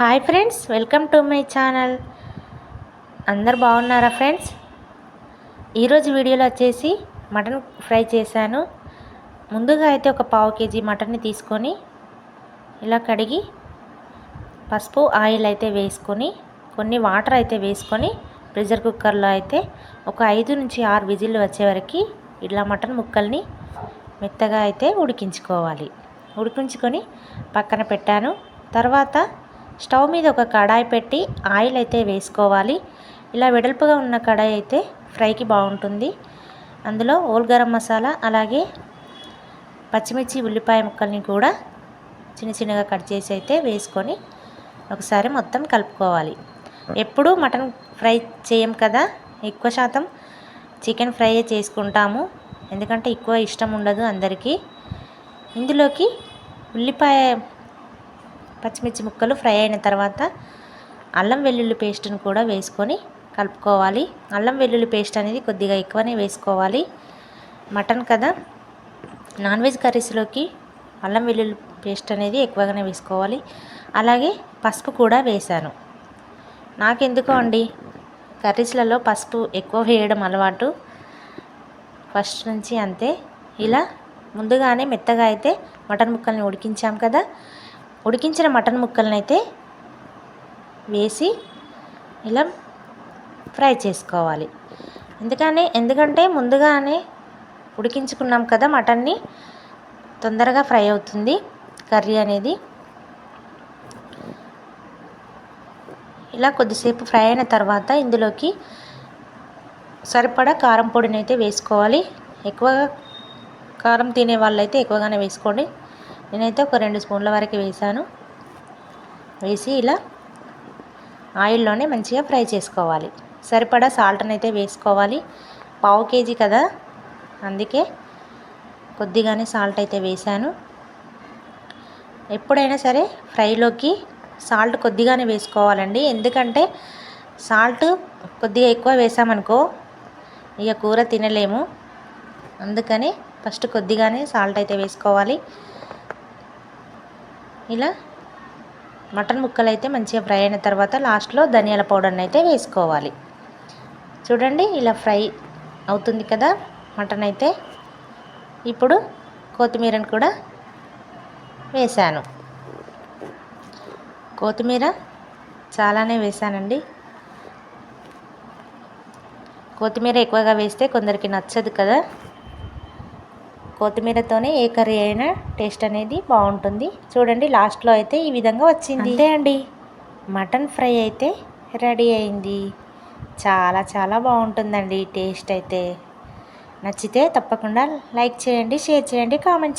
Hi friends welcome to my channel. అందరు బాగున్నారా friends? ఈరోజు వీడియోలో వచ్చేసి మటన్ ఫ్రై చేశాను. ముందుగా అయితే ఒక పావు కేజీ మటన్ని తీసుకొని ఇలా కడిగి పసుపు ఆయిల్ అయితే వేసుకొని కొన్ని వాటర్ అయితే వేసుకొని ప్రెషర్ కుక్కర్లో అయితే ఒక ఐదు నుంచి ఆరు విజిల్లు వచ్చే వరకు ఇలా మటన్ ముక్కల్ని మెత్తగా అయితే ఉడికించుకోవాలి. ఉడికించుకొని పక్కన పెట్టాను. తర్వాత స్టవ్ మీద ఒక కడాయి పెట్టి ఆయిల్ అయితే వేసుకోవాలి. ఇలా వెడల్పుగా ఉన్న కడాయి అయితే ఫ్రైకి బాగుంటుంది. అందులో ఓల్ గరం మసాలా అలాగే పచ్చిమిర్చి ఉల్లిపాయ ముక్కల్ని కూడా చిన్న చిన్నగా కట్ చేసి అయితే వేసుకొని ఒకసారి మొత్తం కలుపుకోవాలి. ఎప్పుడూ మటన్ ఫ్రై చేయం కదా? ఎక్కువ శాతం చికెన్ ఫ్రై చేసుకుంటాము. ఎందుకంటే ఎక్కువ ఇష్టం ఉండదు అందరికీ. ఇందులోకి ఉల్లిపాయ పచ్చిమిర్చి ముక్కలు ఫ్రై అయిన తర్వాత అల్లం వెల్లుల్లి పేస్ట్ని కూడా వేసుకొని కలుపుకోవాలి. అల్లం వెల్లుల్లి పేస్ట్ అనేది కొద్దిగా ఎక్కువనే వేసుకోవాలి. మటన్ కదా? నాన్ వెజ్ కర్రీస్లోకి అల్లం వెల్లుల్లి పేస్ట్ అనేది ఎక్కువగానే వేసుకోవాలి. అలాగే పసుపు కూడా వేశాను. నాకెందుకో అండి కర్రీస్లలో పసుపు ఎక్కువ వేయడం అలవాటు. ఫస్ట్ నుంచి అంతే. ఇలా ముందుగానే మెత్తగా అయితే మటన్ ముక్కల్ని ఉడికించాం కదా? ఉడికించిన మటన్ ముక్కలనైతే అయితే వేసి ఇలా ఫ్రై చేసుకోవాలి. ఎందుకని? ఎందుకంటే ముందుగానే ఉడికించుకున్నాం కదా మటన్ని తొందరగా ఫ్రై అవుతుంది కర్రీ అనేది. ఇలా కొద్దిసేపు ఫ్రై అయిన తర్వాత ఇందులోకి సరిపడా కారం పొడిని అయితే వేసుకోవాలి. ఎక్కువగా కారం తినే వాళ్ళైతే ఎక్కువగానే వేసుకోండి. నేనైతే ఒక రెండు స్పూన్ల వరకు వేసాను. వేసి ఇలా ఆయిల్లోనే మంచిగా ఫ్రై చేసుకోవాలి. సరిపడా సాల్ట్ని అయితే వేసుకోవాలి. పావు కేజీ కదా? అందుకే కొద్దిగానే సాల్ట్ అయితే వేసాను. ఎప్పుడైనా సరే ఫ్రైలోకి సాల్ట్ కొద్దిగానే వేసుకోవాలండి. ఎందుకంటే సాల్ట్ కొద్దిగా ఎక్కువ వేసామనుకో ఇక కూర తినలేము. అందుకని ఫస్ట్ కొద్దిగానే సాల్ట్ అయితే వేసుకోవాలి. ఇలా మటన్ ముక్కలు అయితే మంచిగా ఫ్రై అయిన తర్వాత లాస్ట్లో ధనియాల పౌడర్ని అయితే వేసుకోవాలి. చూడండి ఇలా ఫ్రై అవుతుంది కదా మటన్ అయితే. ఇప్పుడు కొత్తిమీరను కూడా వేసాను. కొత్తిమీర చాలానే వేసానండి. కొత్తిమీర ఎక్కువగా వేస్తే కొందరికి నచ్చదు కదా. కొత్తిమీరతోనే ఏ కర్రీ అయినా టేస్ట్ అనేది బాగుంటుంది. చూడండి లాస్ట్లో అయితే ఈ విధంగా వచ్చింది. అంతే అండి. మటన్ ఫ్రై అయితే రెడీ అయింది. చాలా చాలా బాగుంటుందండి టేస్ట్ అయితే. నచ్చితే తప్పకుండా లైక్ చేయండి షేర్ చేయండి కామెంట్ చేయండి.